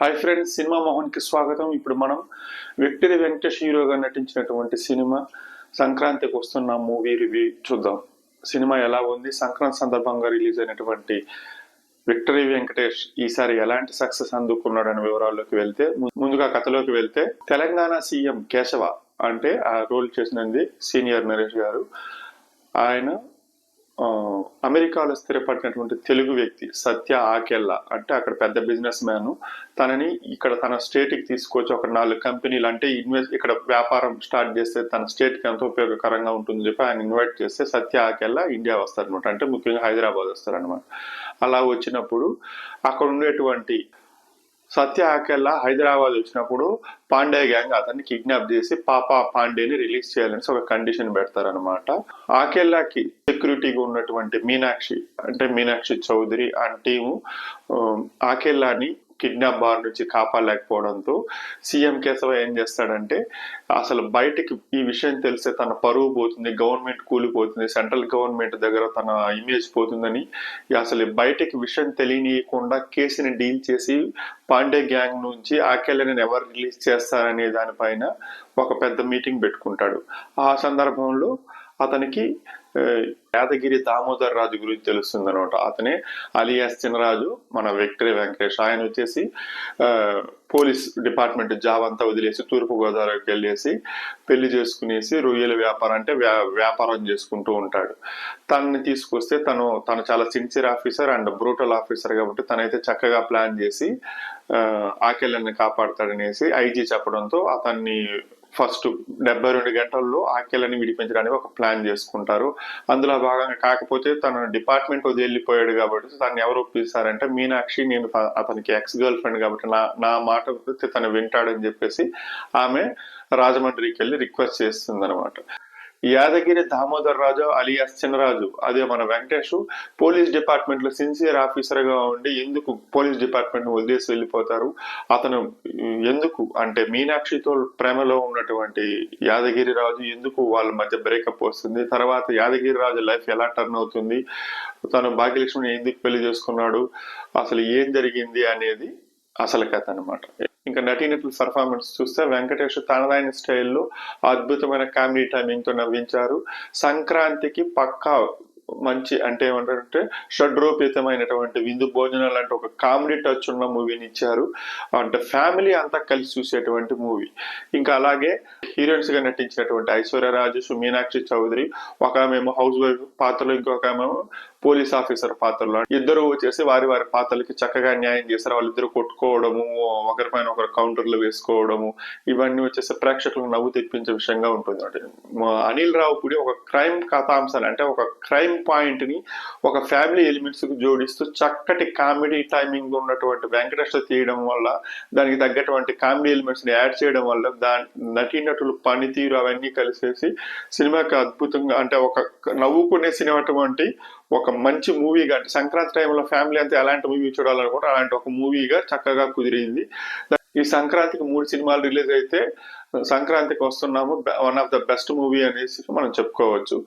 Hi friends cinema మోహన్కి స్వాగతం. ఇప్పుడు మనం విక్టరీ వెంకటేష్ హీరోగా నటించినటువంటి సినిమా సంక్రాంతికి వస్తున్న మూవీ రివ్యూ చూద్దాం. సినిమా ఎలా ఉంది? సంక్రాంతి సందర్భంగా రిలీజ్ అయినటువంటి విక్టరీ వెంకటేష్ ఈసారి ఎలాంటి సక్సెస్ అందుకున్నాడనే వివరాల్లోకి వెళ్తే ముందుగా కథలోకి వెళ్తే తెలంగాణ సీఎం కేశవ అంటే ఆ రోల్ చేసినది సీనియర్ నరేష్ గారు. ఆయన అమెరికాలో స్థిరపడినటువంటి తెలుగు వ్యక్తి సత్య ఆకెళ్ళ అంటే అక్కడ పెద్ద బిజినెస్ మ్యాన్. తనని ఇక్కడ తన స్టేట్కి తీసుకొచ్చి ఒక నాలుగు కంపెనీలు అంటే ఇన్వెస్ట్ ఇక్కడ వ్యాపారం స్టార్ట్ చేస్తే తన స్టేట్కి ఎంతో ఉపయోగకరంగా ఉంటుంది చెప్పి ఆయన ఇన్వైట్ చేస్తే సత్య ఆకెళ్ళ ఇండియా వస్తారనమాట అంటే ముఖ్యంగా హైదరాబాద్ వస్తారనమాట అలా వచ్చినప్పుడు అక్కడ ఉండేటువంటి సత్య ఆకెల్లా హైదరాబాద్ వచ్చినప్పుడు పాండే గ్యాంగ్ అతన్ని కిడ్నాప్ చేసి పాపా పాండేని రిలీజ్ చేయాలని ఒక కండిషన్ పెడతారనమాట ఆకెల్లాకి సెక్యూరిటీగా ఉన్నటువంటి మీనాక్షి అంటే మీనాక్షి చౌదరి ఆ టీము ఆకెల్లాని కిడ్నాప్ బార్ నుంచి కాపాడలేకపోవడంతో సీఎం కేశవ ఏం చేస్తాడంటే అసలు బయటకి ఈ విషయం తెలిస్తే తన పరువు పోతుంది గవర్నమెంట్ కూలిపోతుంది సెంట్రల్ గవర్నమెంట్ దగ్గర తన ఇమేజ్ పోతుందని అసలు బయటకి విషయం తెలియనియకుండా కేసుని డీల్ చేసి పాండే గ్యాంగ్ నుంచి ఆకేళ్ళని ఎవరు రిలీజ్ చేస్తారనే దానిపైన ఒక పెద్ద మీటింగ్ పెట్టుకుంటాడు. ఆ సందర్భంలో అతనికి యాదగిరి దామోదర్ రాజు గురించి తెలుస్తుంది అనమాట అతనే అలియాస్ చిన్నరాజు మన విక్టరీ వెంకటేష్. ఆయన వచ్చేసి పోలీస్ డిపార్ట్మెంట్ జాబ్ అంతా వదిలేసి తూర్పు గోదావరికి వెళ్ళేసి పెళ్ళి చేసుకునేసి రొయ్యల వ్యాపారం అంటే వ్యా- వ్యాపారం చేసుకుంటూ ఉంటాడు. తనని తీసుకొస్తే తను తను చాలా sincere officer and brutal officer కాబట్టి తనైతే చక్కగా ప్లాన్ చేసి ఆకెళ్ళని కాపాడతాడనేసి ఐజీ చెప్పడంతో అతన్ని ఫస్ట్ డెబ్బై రెండు గంటల్లో ఆఖ్యలని విడిపించడానికి ఒక ప్లాన్ చేసుకుంటారు. అందులో భాగంగా కాకపోతే తన డిపార్ట్మెంట్ వదిలి వెళ్ళిపోయాడు కాబట్టి తను ఎవరు ఒప్పిస్తారంటే మీనాక్షి నేను అతనికి ఎక్స్ గర్ల్ ఫ్రెండ్ కాబట్టి నా నా మాట తను వింటాడని చెప్పేసి ఆమె రాజమండ్రికి వెళ్ళి రిక్వెస్ట్ చేస్తుంది అనమాట యాదగిరి దామోదర్ రాజు అలియాస్ చిన్నరాజు అదే మన వెంకటేష్. పోలీస్ డిపార్ట్మెంట్లో సిన్సియర్ ఆఫీసర్గా ఉండి ఎందుకు పోలీస్ డిపార్ట్మెంట్ వదిలేసి వెళ్ళిపోతారు? అతను ఎందుకు అంటే మీనాక్షితో ప్రేమలో ఉన్నటువంటి యాదగిరి రాజు ఎందుకు వాళ్ళ మధ్య బ్రేకప్ వస్తుంది? తర్వాత యాదగిరి రాజు లైఫ్ ఎలా టర్న్ అవుతుంది? తను భాగ్యలక్ష్మిని ఎందుకు పెళ్ళి చేసుకున్నాడు? అసలు ఏం జరిగింది అనేది అసలు కథ అనమాట ఇంకా నటీనటుల పర్ఫార్మెన్స్ చూస్తే వెంకటేష్ తనదైన స్టైల్లో అద్భుతమైన కామెడీ టైమింగ్తో నవ్వించారు. సంక్రాంతికి పక్కా మంచి అంటే ఏమంటారంటే షడ్రోపేతమైనటువంటి విందు భోజనాలు అంటే ఒక కామెడీ టచ్ ఉన్న మూవీని ఇచ్చారు. అంటే ఫ్యామిలీ అంతా కలిసి చూసేటువంటి మూవీ ఇంకా అలాగే హీరోయిన్స్గా నటించినటువంటి ఐశ్వర్య రాజేష్ మీనాక్షి చౌదరి ఒక ఆమెమో హౌస్ వైఫ్ పాత్రలో ఇంకొక ఆమె పోలీస్ ఆఫీసర్ పాత్రలో ఇద్దరు వచ్చేసి వారి వారి పాత్రలకి చక్కగా న్యాయం చేశారు. వాళ్ళిద్దరు కొట్టుకోవడము ఒకరిపైన ఒకరు కౌంటర్లు వేసుకోవడము ఇవన్నీ వచ్చేసి ప్రేక్షకులకు నవ్వు తెప్పించే విషయంగా ఉంటుంది. అంటే మా అనిల్ రావుపూడి ఒక క్రైమ్ కథాంశాలు అంటే ఒక క్రైమ్ పాయింట్ని ఒక ఫ్యామిలీ ఎలిమెంట్స్కు జోడిస్తూ చక్కటి కామెడీ టైమింగ్ ఉన్నటువంటి వెంకటేశ్వర తీయడం వల్ల దానికి తగ్గటువంటి కామెడీ ఎలిమెంట్స్ని యాడ్ చేయడం వల్ల దాని నటీనటులు పనితీరు అవన్నీ కలిసేసి సినిమాకి అద్భుతంగా అంటే ఒక నవ్వుకునే సినిమా అటువంటి ఒక మంచి మూవీగా అంటే సంక్రాంతి టైంలో ఫ్యామిలీ అంతా ఎలాంటి మూవీ చూడాలనుకుంటే అలాంటి ఒక మూవీగా చక్కగా కుదిరింది. ఈ సంక్రాంతికి మూడు సినిమాలు రిలీజ్ అయితే సంక్రాంతికి వస్తున్నాము one of the best movie అనేసి మనం చెప్పుకోవచ్చు.